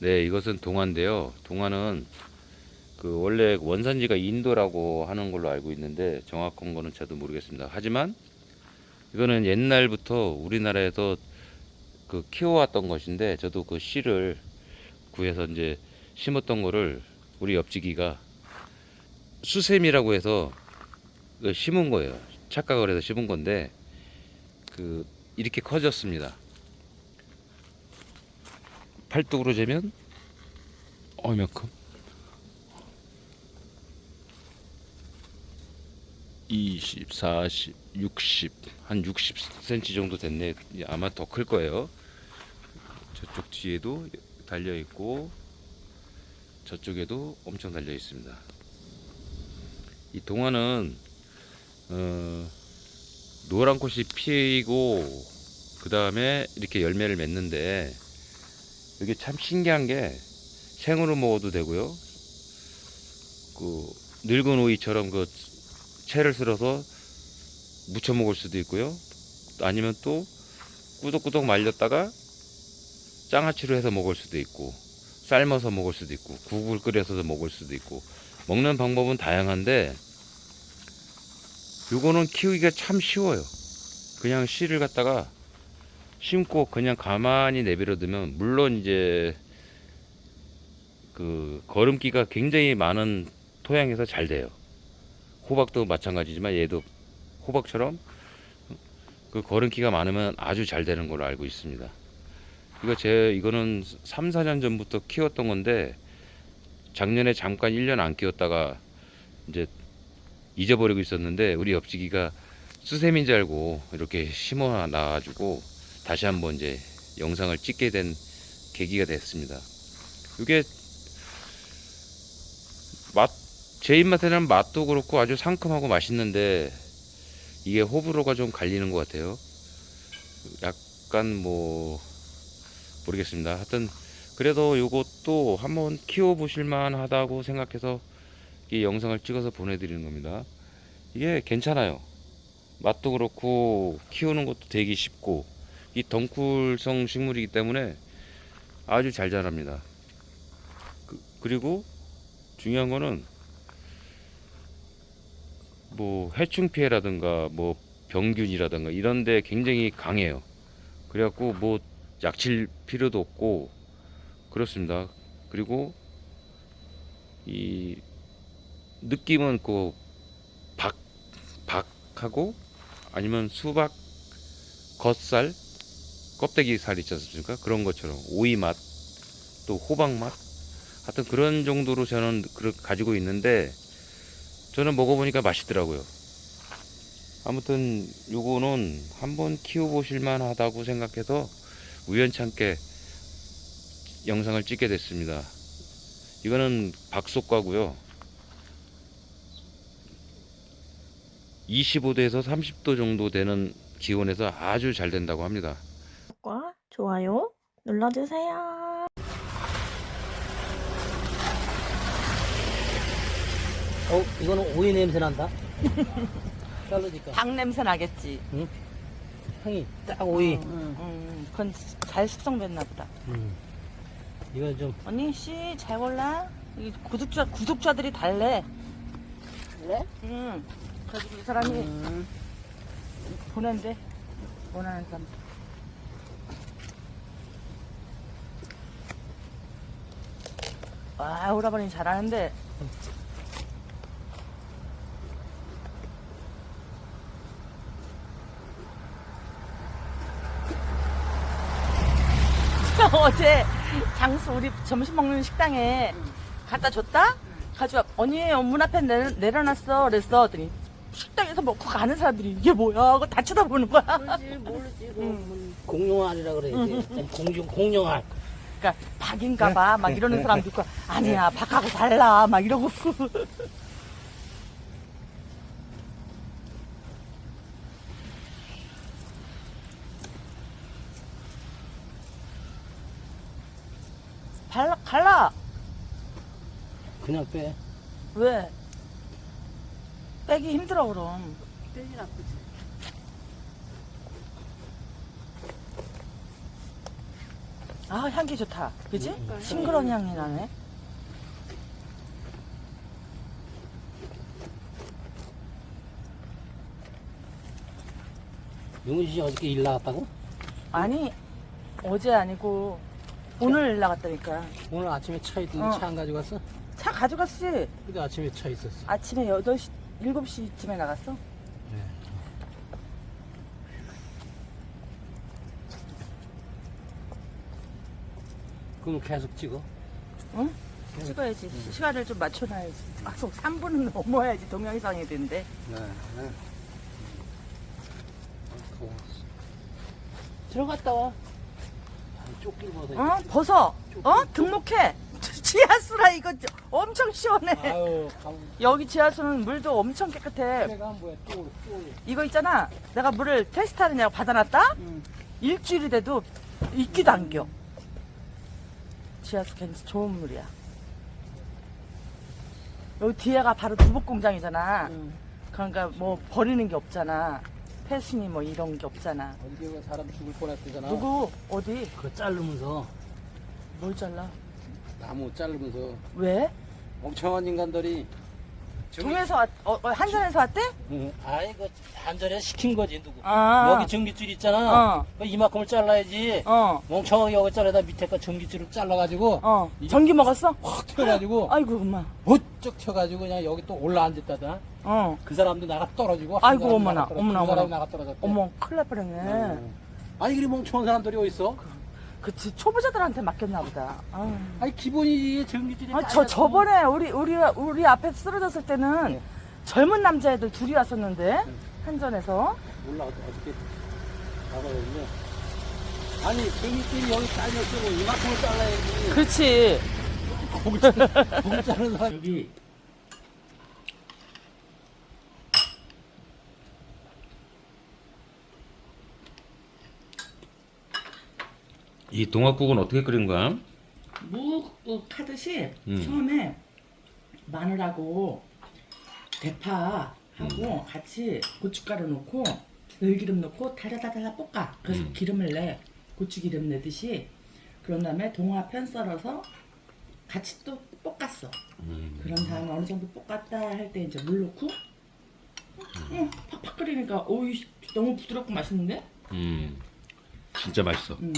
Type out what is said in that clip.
네, 이것은 동화인데요. 동화는 그 원래 원산지가 인도라고 하는 걸로 알고 있는데 정확한 거는 저도 모르겠습니다. 하지만 이거는 옛날부터 우리나라에서 그 키워왔던 것인데 저도 그 씨를 구해서 이제 심었던 거를 우리 옆지기가 수세미라고 해서 그 심은 거예요. 착각을 해서 심은 건데 그 이렇게 커졌습니다. 팔뚝으로 재면 얼마큼? 20, 40, 60, 한 60cm 정도 됐네. 아마 더 클 거예요. 저쪽 뒤에도 달려 있고 저쪽에도 엄청 달려 있습니다. 이 동화는 어, 노란 꽃이 피고 그 다음에 이렇게 열매를 맺는데 이게 참 신기한 게 생으로 먹어도 되고요. 그 늙은 오이처럼 그 채를 쓸어서 무쳐 먹을 수도 있고요. 아니면 또 꾸덕꾸덕 말렸다가 장아찌로 해서 먹을 수도 있고 삶아서 먹을 수도 있고 국을 끓여서 먹을 수도 있고 먹는 방법은 다양한데 요거는 키우기가 참 쉬워요. 그냥 씨를 갖다가 심고 그냥 가만히 내버려 두면 물론 이제 그 거름기가 굉장히 많은 토양에서 잘 돼요. 호박도 마찬가지지만 얘도 호박처럼 그 거름기가 많으면 아주 잘 되는 걸로 알고 있습니다. 이거 제 이거는 3, 4년 전부터 키웠던 건데 작년에 잠깐 1년 안 키웠다가 이제 잊어버리고 있었는데 우리 옆지기가 수세미인 줄 알고 이렇게 심어 놔가지고 다시 한번 이제 영상을 찍게 된 계기가 됐습니다. 이게 맛, 제 입맛에는 맛도 그렇고 아주 상큼하고 맛있는데 이게 호불호가 좀 갈리는 것 같아요. 약간 뭐 모르겠습니다. 하여튼 그래도 요것도 한번 키워보실 만 하다고 생각해서 이 영상을 찍어서 보내드리는 겁니다. 이게 괜찮아요. 맛도 그렇고 키우는 것도 되게 쉽고 이 덩쿨성 식물이기 때문에 아주 잘 자랍니다. 그, 그리고 중요한 거는 뭐 해충 피해라든가 뭐 병균이라든가 이런 데 굉장히 강해요. 그래갖고 뭐 약칠 필요도 없고 그렇습니다. 그리고 이 느낌은 그 박, 박하고 아니면 수박 겉살 껍데기 살 있지 않습니까? 그런 것처럼 오이 맛, 또 호박 맛, 하여튼 그런 정도로 저는 가지고 있는데 저는 먹어보니까 맛있더라고요. 아무튼 요거는 한번 키워보실 만 하다고 생각해서 우연찮게 영상을 찍게 됐습니다. 이거는 박속과고요. 25도에서 30도 정도 되는 기온에서 아주 잘 된다고 합니다. 좋아요 눌러주세요. 어, 이거는 오이 냄새 난다. 자르니까 닭 냄새 나겠지. 향이 딱 오이. 음, 그건 잘 숙성됐나 보다. 음. 이건 좀 언니 씨 잘 골라. 이 구독자 구독자들이 달래. 그래? 응. 가지고 이 사람이 음. 보낸대. 원하는 사람. 와, 오라버니 잘하는데. 어제 장수 우리 점심 먹는 식당에 갖다 줬다? 가져와 언니 문 앞에 내, 내려놨어 그랬어 그랬더니 식당에서 먹고 가는 사람들이 이게 뭐야 하고 다 쳐다보는 거야 모르지, 모르지. 음. 공룡알이라 그래야지. 공중, 공룡알. 그러니까 박인가 봐 막 이러는 사람도 있고 아니야 박하고 달라. 막 이러고. 발라 갈라. 그냥 빼. 왜? 빼기 힘들어 그럼. 빼기 나쁘지. 아 향기 좋다. 그지? 싱그러운 향이 나네. 용훈 씨 어저께 일 나갔다고? 아니 어제 아니고 오늘 일 나갔다니까. 오늘 아침에 차 있던데 어. 차 안 가지고 갔어? 차 가져갔지. 근데 아침에 차 있었어. 아침에 8시, 7시쯤에 나갔어. 그럼 계속 찍어. 응? 찍어야지. 시간을 좀 맞춰놔야지. 계속 3분은 넘어야지 동영상이 된대. 네. 네. 어, 들어갔다 와. 쫓길 보다. 어? 벗어. 어? 등록해. 지하수라 이거 엄청 시원해. 아유, 감, 여기 지하수는 물도 엄청 깨끗해. 내가 뭐야, 또, 또. 이거 있잖아. 내가 물을 테스트하느냐고 받아놨다? 응. 일주일이 돼도 있기도 안 겨. 지하수 괜찮 좋은 물이야. 여기 뒤에가 바로 두복 공장이잖아. 응. 그러니까 뭐 버리는 게 없잖아. 폐순이 뭐 이런 게 없잖아. 언제 사람 죽을 뻔했대잖아. 누구 어디 그거 자르면서, 뭘 잘라? 나무 자르면서, 왜? 멍청한 인간들이. 동에서 왔, 어, 어, 한전에서 왔대? 응. 아이, 그, 한전에 시킨 거지, 누구. 아. 여기 전기줄 있잖아. 어. 그 이만큼을 잘라야지. 어. 멍청하게 여기 자르다 밑에 거 전기줄을 잘라가지고, 어. 이게- 전기 먹었어? 확 튀어가지고, 아이고 엄마. 부쩍 튀어가지고 그냥 여기 또 올라앉았다다. 어. 그 사람도 나가 떨어지고. 한 아이고, 사람도 어머나, 나가 떨어지고, 어머나, 두 사람이 어머나. 나가 떨어졌대. 어머 큰일 날 뻔했네. 응. 아니 그리 멍청한 사람들이 어딨어? 그치 초보자들한테 맡겼나 보다. 아유. 아니 기본이 전기줄이 아, 저 저번에 우리 우리 우리 앞에 쓰러졌을 때는 네. 젊은 남자애들 둘이 왔었는데 한전에서 몰라 어떻게 어떻게 나가는데 아니 전기줄이 여기 잘렸고 이만큼을 잘라야지 그렇지. 자르는 사람 여기 이 동학국은 어떻게 끓인 거야? 무국 하듯이 음. 처음에 마늘하고 대파하고 같이 고춧가루 넣고 들기름 넣고 달달달달 볶아. 그래서 음. 기름을 내 고추기름 내듯이 그런 다음에 동화 편 썰어서 같이 또 볶았어. 음. 그런 다음에 어느 정도 볶았다 할 때 이제 물 넣고 응, 팍팍 끓이니까 오이 너무 부드럽고 맛있는데? 음. 진짜 맛있어. 음.